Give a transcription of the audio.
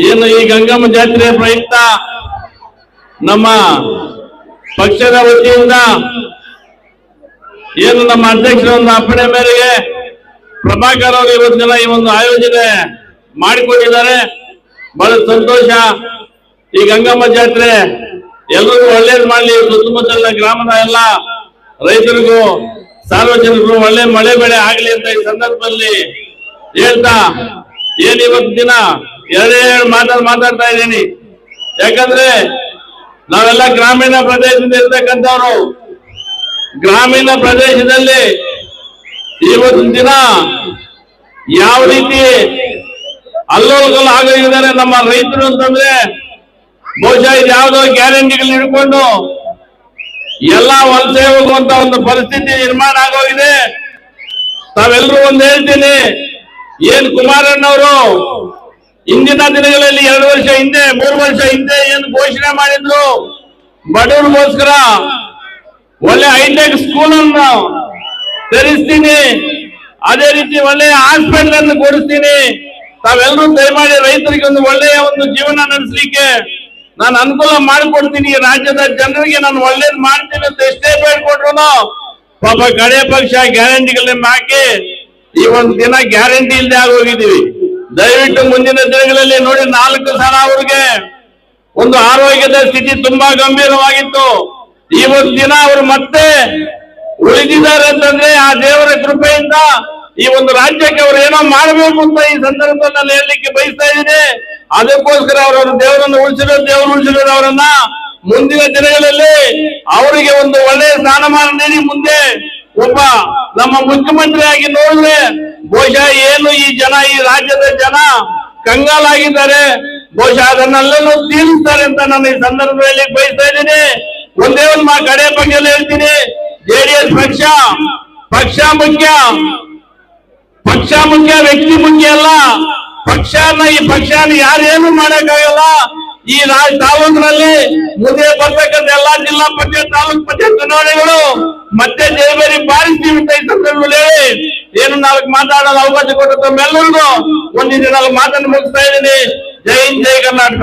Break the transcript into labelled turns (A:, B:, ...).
A: ಏನು ಈ ಗಂಗಮ್ಮ ಜಾತ್ರೆ ಪ್ರಯುಕ್ತ? ನಮ್ಮ ಪಕ್ಷದ ವತಿಯಿಂದ ಏನು ನಮ್ಮ ಅಧ್ಯಕ್ಷರ ಒಂದು ಅಪ್ಪಣೆ ಮೇರೆಗೆ ಪ್ರಭಾಕರ್ ಅವರು ಇವತ್ತು ದಿನ ಈ ಒಂದು ಆಯೋಜನೆ ಮಾಡಿಕೊಂಡಿದ್ದಾರೆ. ಬಹಳ ಸಂತೋಷ. ಈ ಗಂಗಮ್ಮ ಜಾತ್ರೆ ಎಲ್ಲರಿಗೂ ಒಳ್ಳೇದು ಮಾಡಲಿ. ಸುತ್ತಮುತ್ತಲಿನ ಗ್ರಾಮದ ಎಲ್ಲ ರೈತರಿಗೂ ಸಾರ್ವಜನಿಕರು ಒಳ್ಳೆ ಮಳೆ ಬೆಳೆ ಆಗಲಿ ಅಂತ ಈ ಸಂದರ್ಭದಲ್ಲಿ ಹೇಳ್ತಾ ಏನ್ ಇವತ್ತು ದಿನ ಎರಡೇ ಎರಡು ಮಾತಾಡ್ ಮಾತಾಡ್ತಾ ಇದ್ದೀನಿ. ಯಾಕಂದ್ರೆ ನಾವೆಲ್ಲ ಗ್ರಾಮೀಣ ಪ್ರದೇಶದಿಂದ ಇರ್ತಕ್ಕಂಥವ್ರು. ಗ್ರಾಮೀಣ ಪ್ರದೇಶದಲ್ಲಿ ಇವತ್ತಿನ ದಿನ ಯಾವ ರೀತಿ ಅಲ್ಲೋಲಗಲ್ಲ ಆಗಿದ್ದಾರೆ ನಮ್ಮ ರೈತರು ಅಂತಂದ್ರೆ ಬಹುಶಃ ಯಾವುದೋ ಗ್ಯಾರಂಟಿಗಳು ಹಿಡ್ಕೊಂಡು ಎಲ್ಲ ವಲಸೆ ಹೋಗುವಂತ ಒಂದು ಪರಿಸ್ಥಿತಿ ನಿರ್ಮಾಣ ಆಗೋಗಿದೆ. ತಾವೆಲ್ಲರೂ ಒಂದು ಹೇಳ್ತೀನಿ ಏನ್ ಕುಮಾರಣ್ಣವರು? ಇಂದಿನ ದಿನಗಳಲ್ಲಿ ಎರಡು ವರ್ಷ ಹಿಂದೆ, ಮೂರು ವರ್ಷ ಹಿಂದೆ ಏನು ಘೋಷಣೆ ಮಾಡಿದ್ರು? ಬಡವರಿಗೋಸ್ಕರ ಒಳ್ಳೆ ಹೈಟೆಕ್ ಸ್ಕೂಲ್ ಅನ್ನು ತೆರಿಸ್ತೀನಿ. ಅದೇ ರೀತಿ ಒಳ್ಳೆ ಹಾಸ್ಪಿಟಲ್ ಅನ್ನು ಕೊಡಿಸ್ತೀನಿ. ತಾವೆಲ್ಲರೂ ದಯಮಾಡಿ ರೈತರಿಗೆ ಒಂದು ಒಳ್ಳೆಯ ಒಂದು ಜೀವನ ನಡೆಸಲಿಕ್ಕೆ ನಾನು ಅನುಕೂಲ ಮಾಡಿಕೊಡ್ತೀನಿ. ರಾಜ್ಯದ ಜನರಿಗೆ ನಾನು ಒಳ್ಳೇದು ಮಾಡ್ತೀನಿ ಅಂತ ಎಷ್ಟೇ ಬೇಡ್ಕೊಟ್ರು ಪಾಪ ಕಡೆ ಪಕ್ಷ ಗ್ಯಾರಂಟಿಗಳನ್ನ ಹಾಕಿ ಈ ಒಂದು ದಿನ ಗ್ಯಾರಂಟಿ ಇಲ್ಲದೆ ಆಗೋಗಿದ್ದೀವಿ. ದಯವಿಟ್ಟು ಮುಂದಿನ ದಿನಗಳಲ್ಲಿ ನೋಡಿ ನಾಲ್ಕು ಸಲ ಅವ್ರಿಗೆ ಒಂದು ಆರೋಗ್ಯದ ಸ್ಥಿತಿ ತುಂಬಾ ಗಂಭೀರವಾಗಿತ್ತು. ಈ ಒಂದು ದಿನ ಅವರು ಮತ್ತೆ ಉಳಿದಿದ್ದಾರೆ ಅಂತಂದ್ರೆ ಆ ದೇವರ ಕೃಪೆಯಿಂದ ಈ ಒಂದು ರಾಜ್ಯಕ್ಕೆ ಅವರು ಏನೋ ಮಾಡಬೇಕು ಅಂತ ಈ ಸಂದರ್ಭದಲ್ಲಿ ಹೇಳಲಿಕ್ಕೆ ಬಯಸ್ತಾ ಇದ್ದೀನಿ. ಅದಕ್ಕೋಸ್ಕರ ಅವರನ್ನು ದೇವರನ್ನು ಉಳಿಸಿರೋದು ದೇವರು ಉಳಿಸಿರೋದು ಅವರನ್ನ ಮುಂದಿನ ದಿನಗಳಲ್ಲಿ ಅವರಿಗೆ ಒಂದು ಒಳ್ಳೆಯ ಸ್ಥಾನಮಾನ ನೀಡಿ ಮುಂದೆ ಒಬ್ಬ ನಮ್ಮ ಮುಖ್ಯಮಂತ್ರಿಯಾಗಿ ನೋಡಿದ್ರೆ ಬಹುಶಃ ಏನು ಈ ಜನ, ಈ ರಾಜ್ಯದ ಜನ ಕಂಗಾಲಾಗಿದ್ದಾರೆ. ಬಹುಶಃ ಅದನ್ನೆಲ್ಲನೂ ತೀರಿಸ್ತಾರೆ ಅಂತ ನಾನು ಈ ಸಂದರ್ಭದಲ್ಲಿ ಬಯಸ್ತಾ ಇದ್ದೀನಿ. ಒಂದೇ ಒಂದು ಮಾ ಕಡೆ ಬಗ್ಗೆ ಹೇಳ್ತೀನಿ. ಜೆಡಿಎಸ್ ಪಕ್ಷ ಪಕ್ಷ ಮುಖ್ಯ. ಪಕ್ಷ ಮುಖ್ಯ, ವ್ಯಕ್ತಿ ಮುಖ್ಯ ಅಲ್ಲ. ಪಕ್ಷನ ಈ ಪಕ್ಷನ ಯಾರೇನು ಮಾಡಕ್ಕಾಗಲ್ಲ. ಈ ನಾಲ್ಕು ತಾಲೂಕಿನಲ್ಲಿ ಮುಂದೆ ಬರ್ತಕ್ಕಂಥ ಎಲ್ಲಾ ಜಿಲ್ಲಾ ಪಂಚಾಯತ್ ತಾಲೂಕ್ ಪಂಚಾಯತ್ ಚುನಾವಣೆಗಳು ಮತ್ತೆ ಜಯಬೇರಿ ಬಾರಿಸ್ತೀವಿ ಅಂತ ಏನು ನಾಲ್ಕು ಮಾತಾಡಲು ಅವಕಾಶ ಕೊಟ್ಟು ತಮ್ಮೆಲ್ಲರಿಗೂ ಒಂದಿನ ನಾಲ್ಕು ಮಾತನ್ನು ಮುಗಿಸ್ತಾ ಇದ್ದೀನಿ. ಜೈ ಜೈ ಕರ್ನಾಟಕ.